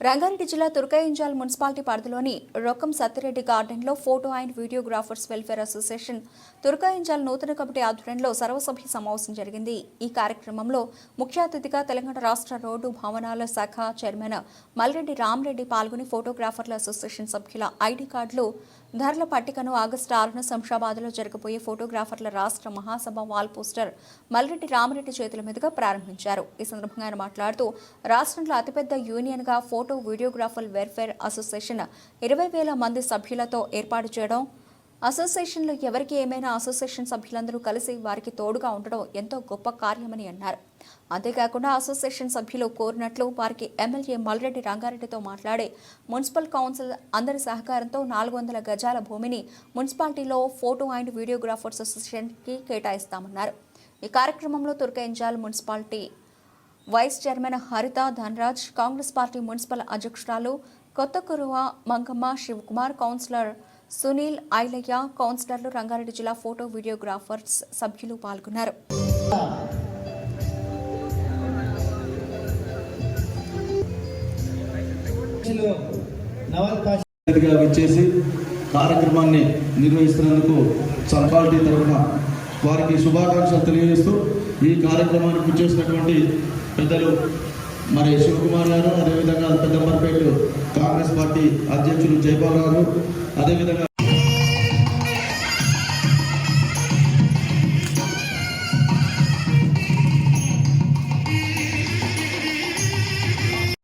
రంగారెడ్డి జిల్లా తుర్కయింజాల్ మున్సిపాలిటీ పరిధిలోని రొక్కం సత్యరెడ్డి గార్డెన్లో photo and videographers welfare association Turkayamjal నూతన కమిటీ ఆధ్వర్యంలో సర్వసభ్య సమావేశం జరిగింది. ఈ కార్యక్రమంలో ముఖ్య అతిథిగా తెలంగాణ రాష్ట్ర రోడ్డు భవనాల శాఖ చైర్మన్ మల్రెడ్డి రామరెడ్డి పాల్గొని ఫోటోగ్రాఫర్ల అసోసియేషన్ సభ్యుల ఐడి కార్డులు ధరల పట్టికను ఆగస్టు ఆరున శంషాబాద్లో జరగబోయే ఫోటోగ్రాఫర్ల రాష్ట్ర మహాసభ వాల్ పోస్టర్ మల్రెడ్డి రామరెడ్డి చేతుల మీదుగా ప్రారంభించారు. ఈ సందర్భంగా ఆయన మాట్లాడుతూ రాష్ట్రంలో అతిపెద్ద యూనియన్గా ఫోటో వీడియోగ్రాఫర్ వెల్ఫేర్ అసోసియేషన్ ఇరవై వేల మంది సభ్యులతో ఏర్పాటు చేయడం అసోసియేషన్లో ఎవరికి ఏమైనా అసోసియేషన్ సభ్యులందరూ కలిసి వారికి తోడుగా ఉండడం ఎంతో గొప్ప కార్యమని అన్నారు. అంతేకాకుండా అసోసియేషన్ సభ్యులు కోరినట్లు వారికి ఎమ్మెల్యే మల్రెడ్డి రంగారెడ్డితో మాట్లాడి మున్సిపల్ కౌన్సిల్ అందరి సహకారంతో నాలుగు వందల గజాల భూమిని మున్సిపాలిటీలో ఫోటో అండ్ వీడియోగ్రాఫర్స్ అసోసియేషన్కి కేటాయిస్తామన్నారు. ఈ కార్యక్రమంలో Turkayamjal municipality vice chairman Haritha Dhanaraj Congress party municipal అధ్యక్షురాలు కొత్త కురువ మంగమ్మ శివకుమార్ కౌన్సిలర్ సునీల్ ఐలయ్య కౌన్సిలర్లు రంగారెడ్డి జిల్లా ఫోటో వీడియోగ్రాఫర్స్ సభ్యులు పాల్గొన్నారు. వచ్చేసి కార్యక్రమాన్ని నిర్వహిస్తున్నందుకు సర్కాల్టీ తరఫున వారికి శుభాకాంక్షలు తెలియజేస్తూ ఈ కార్యక్రమానికి చేసినటువంటి పెద్దలు మరి శివకుమార్ గారు అదేవిధంగా పెద్దమ్మర్పేట కాంగ్రెస్ పార్టీ అధ్యక్షులు జయపాల్ గారు అదేవిధంగా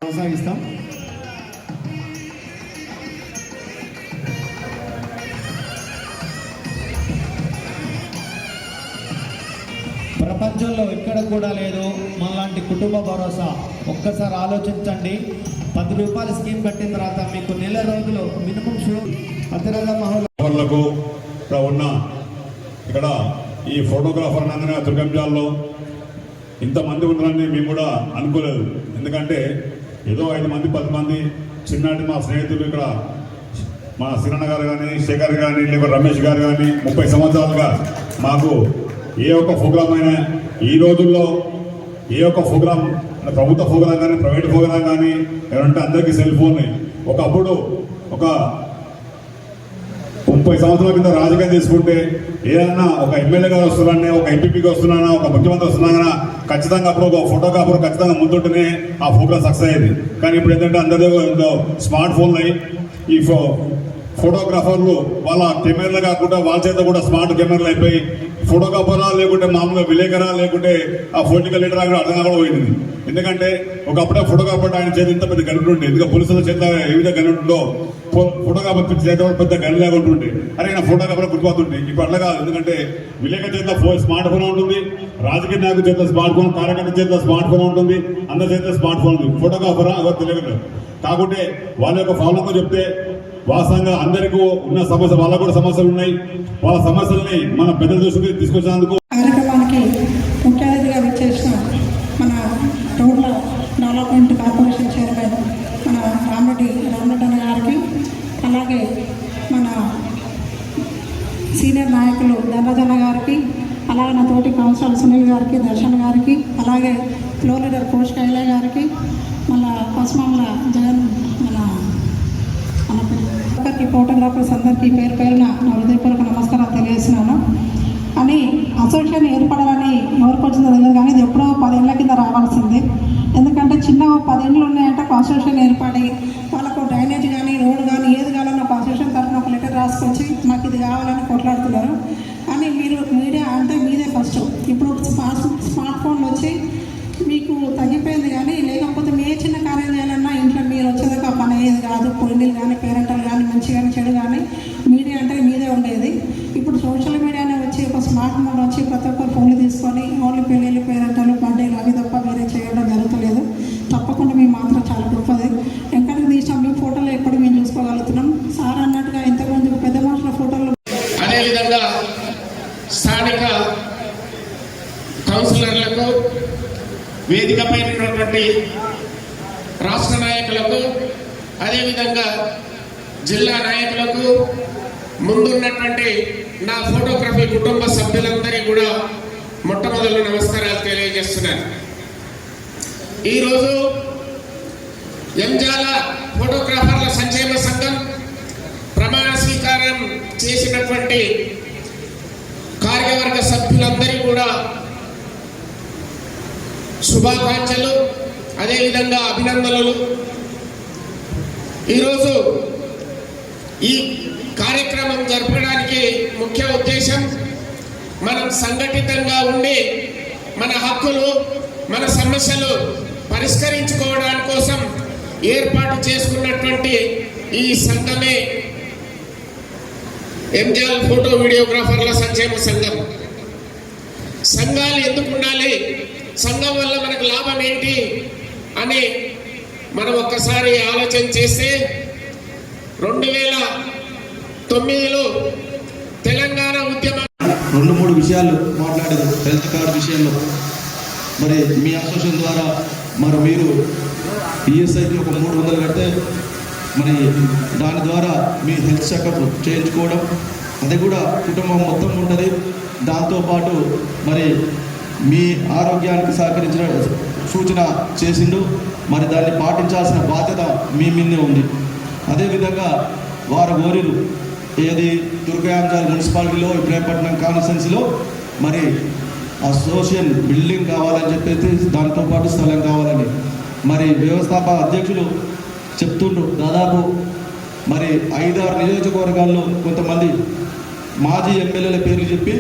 కొనసాగిస్తాం. ప్రపంచంలో ఎక్కడ కూడా లేదు మనలాంటి కుటుంబ భరోసా. ఒక్కసారి ఆలోచించండి. పది రూపాయల స్కీమ్ కట్టిన తర్వాత మీకు నెల రోజులు మినిమం షూ అతిరథ ఇక్కడ ఉన్న ఇక్కడ ఈ ఫోటోగ్రాఫర్ నందన దుర్గంజాల్లో ఇంతమంది ఉన్నారని మేము కూడా అనుకోలేదు. ఎందుకంటే ఏదో ఐదు మంది పది మంది చిన్నటి మా స్నేహితులు ఇక్కడ మా సిరణ గారు కానీ శేఖర్ కానీ లేకపోతే రమేష్ గారు కానీ ముప్పై సంవత్సరాలుగా మాకు ఏ ఒక్క ప్రోగ్రామ్ అయినా ఈ రోజుల్లో ఏ ఒక్క ప్రోగ్రామ్ ప్రభుత్వ ఫోగ్రామ్ కానీ ప్రైవేట్ ప్రోగ్రామ్ కానీ ఎవరంటే అందరికీ సెల్ ఫోన్. ఒకప్పుడు ఒక ముప్పై సంవత్సరాల కింద రాజకీయం తీసుకుంటే ఏదన్నా ఒక ఎమ్మెల్యే గారు వస్తున్నానే ఒక ఎంపీపీకి వస్తున్నానా ఒక ముఖ్యమంత్రి వస్తున్నానా ఖచ్చితంగా అప్పుడు ఒక ఫోటోగ్రాఫర్ ఖచ్చితంగా ముందుంటేనే ఆ ఫోటో సక్సెస్ అయ్యేది. కానీ ఇప్పుడు ఏంటంటే అందరి స్మార్ట్ ఫోన్లు అయ్యి ఈ ఫో ఫోటోగ్రాఫర్లు వాళ్ళ కెమెరాలు కాకుండా వాళ్ళ చేత కూడా స్మార్ట్ కెమెరాలు అయిపోయి ఫోటోగ్రాఫరా లేకుంటే మామూలుగా విలేకరా లేకుంటే ఆ పొలిటికల్ లీడర్ కూడా అర్థం కూడా పోయింది. ఎందుకంటే ఒకప్పుడే ఫోటోగ్రాఫర్ ఆయన చేతి ఇంత పెద్ద గనుడు ఉండే. ఎందుకంటే పోలీసుల చేత ఏ విధంగా గనుడు ఉందో ఫోటోగ్రాఫర్ చేత పెద్ద గన్ లాగా ఉంటుండే అరే నా ఫోటోగ్రాఫర్ గుర్తుపోతుండే ఇప్పుడు అట్లా కాదు. ఎందుకంటే విలేకరు చేత స్మార్ట్ ఫోన్ ఉంటుంది. రాజకీయ నాయకుల చేత స్మార్ట్ ఫోన్ కార్యకర్త చేత స్మార్ట్ ఫోన్ ఉంటుంది. అందరి చేత స్మార్ట్ ఫోన్ ఉంటుంది ఫోటోగ్రాఫరా ఎవరు తెలియదు కాకుంటే వాళ్ళ యొక్క ఫాలోతో చెప్తే వాస్తవంగా అందరికీ ఉన్న సమస్య వాళ్ళకు కూడా సమస్యలు ఉన్నాయి. వాళ్ళ సమస్యల్ని మన పెద్దల దృష్టికి తీసుకొచ్చినందుకు కార్యక్రమానికి ముఖ్య అతిథిగా విచ్చేసిన మన రోడ్ల డెవలప్మెంట్ కార్పొరేషన్ చైర్మన్ మన రామరెడ్డి రామరెడ్డి గారికి అలాగే మన సీనియర్ నాయకులు దండజన గారికి అలాగే నా తోటి కౌన్సిలర్ సునీల్ గారికి దర్శన్ గారికి అలాగే ఫ్లోర్ లీడర్ కోష్ కైలయ్య గారికి మళ్ళా పసుమాముల జగన్ ఫోటోగ్రాఫర్స్ అందరికీ పేరు పేరున నా హృదయపూర్వక నమస్కారాలు తెలియజేస్తున్నాను. అని అసోసియేషన్ ఏర్పడాలని ఎవరికి వచ్చిందో తెలియదు కానీ ఇది ఎప్పుడో పదేళ్ళ కింద రావాల్సింది. ఎందుకంటే చిన్న పదేళ్ళు ఉన్నాయంటే ఒక అసోసియేషన్ ఏర్పడి మంచి కానీ చెడు కానీ మీడియా అంటే మీదే ఉండేది. ఇప్పుడు సోషల్ మీడియానే వచ్చి ఒక స్మార్ట్ ఫోన్ వచ్చి ప్రతి ఒక్కరు ఫోన్లు తీసుకొని ఓన్లీ పెళ్ళిళ్ళు పేరెంటలు బర్త్డేలు అవి తప్ప వేరే చేయడం జరుగుతలేదు. తప్పకుండా మీ మాత్రం చాలా గొప్పది. ఎక్కడికి తీసినా మీ ఫోటోలు ఎప్పుడు మేము చూసుకోగలుగుతున్నాం? సార్ అన్నట్టుగా ఇంతకుముందు పెద్ద మనుషుల ఫోటోలు అదేవిధంగా స్థానిక కౌన్సిలర్లకు వేదికపై ఉన్నటువంటి రాష్ట్ర నాయకులకు అదేవిధంగా జిల్లా నాయకులకు ముందున్నటువంటి నా ఫోటోగ్రఫీ కుటుంబ సభ్యులందరికీ కూడా మొట్టమొదటి నమస్కారాలు తెలియజేస్తున్నాను. ఈరోజు ఎంజాల ఫోటోగ్రాఫర్ల సంక్షేమ సంఘం ప్రమాణ స్వీకారం చేసినటువంటి కార్యవర్గ సభ్యులందరికీ కూడా శుభాకాంక్షలు అదేవిధంగా అభినందనలు. ఈరోజు ఈ కార్యక్రమం జరపడానికి ముఖ్య ఉద్దేశం మనం సంఘటితంగా ఉండి మన హక్కులు మన సమస్యలు పరిష్కరించుకోవడానికి కోసం ఏర్పాటు చేసుకున్నటువంటి ఈ సంఘమే ఎంజిఎల్ ఫోటో వీడియోగ్రాఫర్ల సంక్షేమ సంఘం. సంఘాలు ఎందుకు ఉండాలి? సంఘం వల్ల మనకు లాభం ఏంటి? అని మనం ఒక్కసారి ఆలోచన చేస్తే రెండు వేల తొమ్మిదిలో తెలంగాణ ఉద్యమం రెండు మూడు విషయాలు మాట్లాడారు. హెల్త్ కార్డ్ విషయంలో. మరి మీ అసోసియేషన్ ద్వారా మరి మీరు ఈఎస్ఐకి ఒక మూడు వందలు కడితే మరి దాని ద్వారా మీ హెల్త్ చెకప్ చేయించుకోవడం అది కూడా కుటుంబం మొత్తం ఉంటుంది. దాంతోపాటు మరి మీ ఆరోగ్యానికి సహకరించిన సూచన చేసిండు. మరి దాన్ని పాటించాల్సిన బాధ్యత మీ మీదే ఉంది. అదేవిధంగా వారు కోరిరు. ఏది దుర్గాంజాల్ మున్సిపాలిటీలో ఇబ్రాహీంపట్నం కాన్స్టెన్సీలో మరి అసోసియేషన్ బిల్డింగ్ కావాలని చెప్పేసి దాంతో పాటు స్థలం కావాలని. మరి వ్యవస్థాపక అధ్యక్షులు చెప్తుండ్రు. దాదాపు మరి ఐదారు నియోజకవర్గాల్లో కొంతమంది మాజీ ఎమ్మెల్యేల పేర్లు చెప్పి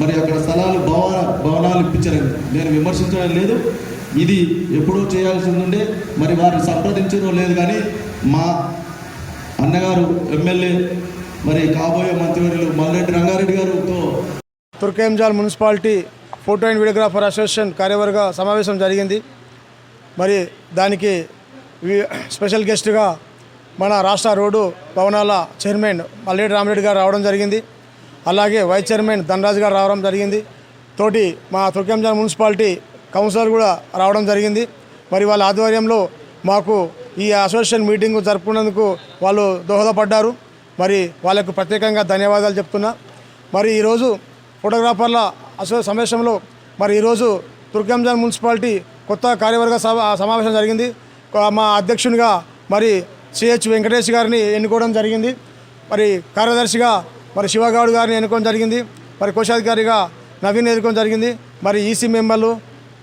మరి అక్కడ స్థలాలు భవన భవనాలు ఇప్పించారు నేను విమర్శించడం లేదు. ఇది ఎప్పుడో చేయాల్సి ఉండే మరి వారిని సంప్రదించడం లేదు కానీ మా అన్నగారు ఎమ్మెల్యే మరి కాబోయే మంత్రివర్యులు Malreddy Rangareddy గారుతో Turkayamjal municipality photo and videographer association కార్యవర్గ సమావేశం జరిగింది. మరి దానికి స్పెషల్ గెస్ట్గా మన రాష్ట్ర రోడ్డు భవనాల చైర్మన్ మల్లెడ్డి రామరెడ్డి గారు రావడం జరిగింది. అలాగే వైస్ చైర్మన్ ధనరాజు గారు రావడం జరిగింది. తోటి మా తుర్కేంజాల్ మున్సిపాలిటీ కౌన్సిలర్ కూడా రావడం జరిగింది. మరి వాళ్ళ ఆధ్వర్యంలో మాకు ఈ అసోసియేషన్ మీటింగ్ జరుపుకున్నందుకు వాళ్ళు దోహదపడ్డారు. మరి వాళ్ళకు ప్రత్యేకంగా ధన్యవాదాలు చెప్తున్నా. మరి ఈరోజు ఫోటోగ్రాఫర్ల అసో సమావేశంలో మరి ఈరోజు దుర్గంజాన్ మున్సిపాలిటీ కొత్త కార్యవర్గ సమావేశం జరిగింది. మా అధ్యక్షునిగా మరి సిహెచ్ వెంకటేష్ గారిని ఎన్నుకోవడం జరిగింది. మరి కార్యదర్శిగా మరి శివగౌడ్ గారిని ఎన్నుకోవడం జరిగింది. మరి కోశాధికారిగా నవీన్ ఎన్నుకోవడం జరిగింది. మరి ఈసీ మెంబర్లు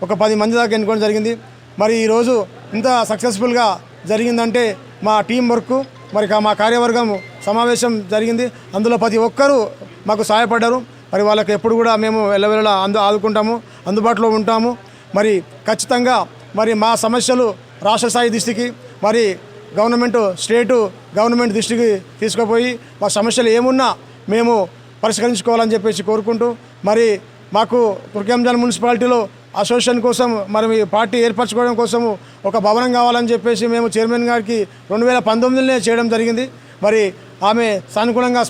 ఒక పది మంది దాకా ఎన్నుకోవడం జరిగింది. మరి ఈరోజు ఇంత సక్సెస్ఫుల్గా జరిగిందంటే మా టీం వర్క్ మరి కా- మా కార్యవర్గం సమావేశం జరిగింది. అందులో ప్రతి ఒక్కరూ మాకు సహాయపడ్డారు. మరి వాళ్ళకి ఎప్పుడు కూడా మేము వెళ్ళవెళ్ళ అందు ఆదుకుంటాము అందుబాటులో ఉంటాము. మరి ఖచ్చితంగా మరి మా సమస్యలు రాష్ట్ర స్థాయి దృష్టికి మరి గవర్నమెంట్ స్టేటు గవర్నమెంట్ దృష్టికి తీసుకుపోయి మా సమస్యలు ఏమున్నా మేము పరిష్కరించుకోవాలని చెప్పేసి కోరుకుంటూ మరి మాకు తుర్కంజాన్ మున్సిపాలిటీలో అసోసియేషన్ కోసం మరి ఈ పార్టీ ఏర్పరచుకోవడం కోసం ఒక భవనం కావాలని చెప్పేసి మేము చైర్మన్ గారికి రెండు వేల పంతొమ్మిదిలోనే చేయడం జరిగింది. మరి ఆమె సానుకూలంగా